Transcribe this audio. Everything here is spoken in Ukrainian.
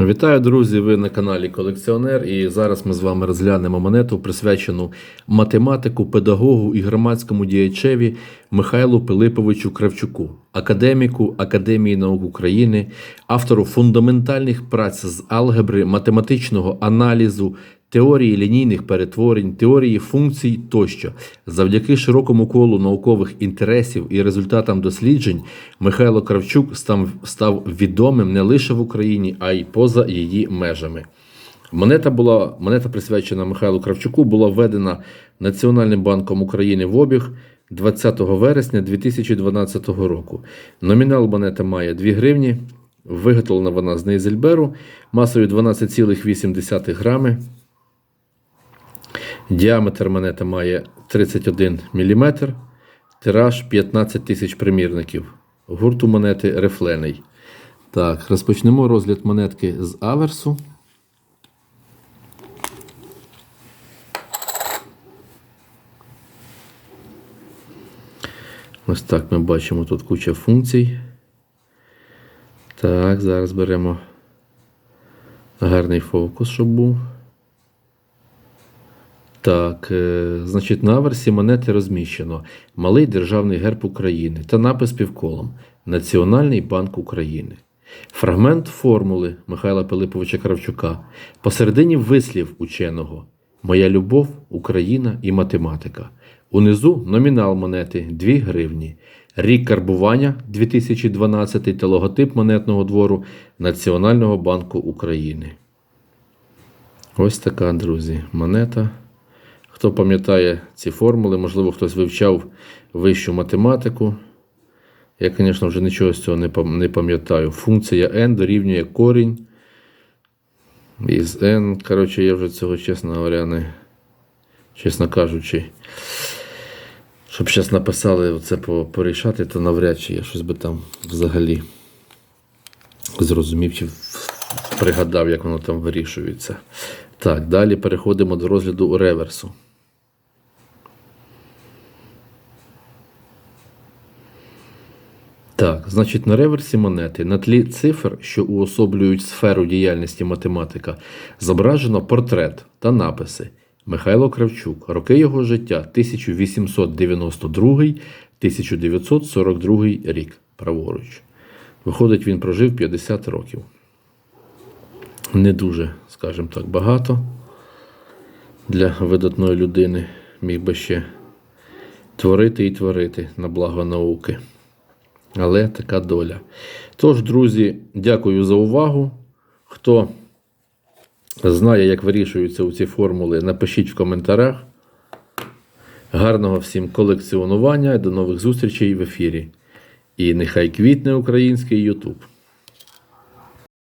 Вітаю, друзі! Ви на каналі Колекціонер. І зараз ми з вами розглянемо монету, присвячену математику, педагогу і громадському діячеві Михайлу Пилиповичу Кравчуку, академіку Академії наук України, автору фундаментальних праць з алгебри, математичного аналізу, теорії лінійних перетворень, теорії функцій тощо. Завдяки широкому колу наукових інтересів і результатам досліджень Михайло Кравчук став, відомим не лише в Україні, а й поза її межами. Монета була монета присвячена Михайлу Кравчуку, була введена Національним банком України в обіг 20 вересня 2012 року. Номінал монета має 2 гривні. Виготовлена вона з Нейзельберу масою 12,8 грами. Діаметр монети має 31 мм, тираж 15 тисяч примірників. Гурт у монети рифлений. Так, розпочнемо розгляд монетки з аверсу. Ось так ми бачимо тут куча функцій. Так, зараз беремо гарний фокус, щоб був. Так, е, значить, на аверсі монети розміщено Малий державний герб України та напис півколом Національний банк України. Фрагмент формули Михайла Пилиповича Кравчука. Посередині вислів ученого Моя любов, Україна і математика. Унизу номінал монети 2 гривні. Рік карбування 2012 та логотип монетного двору Національного банку України. Ось така, друзі, монета. Хто пам'ятає ці формули, можливо, хтось вивчав вищу математику. Я, звісно, вже нічого з цього не пам'ятаю. Функція n дорівнює корінь. Із n. Коротше, я вже цього, чесно говоря, не, чесно кажучи, щоб зараз написали це порішати, то навряд чи я щось би там взагалі зрозумів чи пригадав, як воно там вирішується. Так, далі переходимо до розгляду реверсу. Так, значить, на реверсі монети на тлі цифр, що уособлюють сферу діяльності математика, зображено портрет та написи Михайло Кравчук, роки його життя 1892-1942 рік. Праворуч. Виходить, він прожив 50 років. Не дуже, скажімо так, багато для видатної людини міг би ще творити і творити на благо науки. Але така доля. Тож, друзі, дякую за увагу. Хто знає, як вирішуються ці формули, напишіть в коментарях. Гарного всім колекціонування. До нових зустрічей в ефірі. І нехай квітне український Ютуб.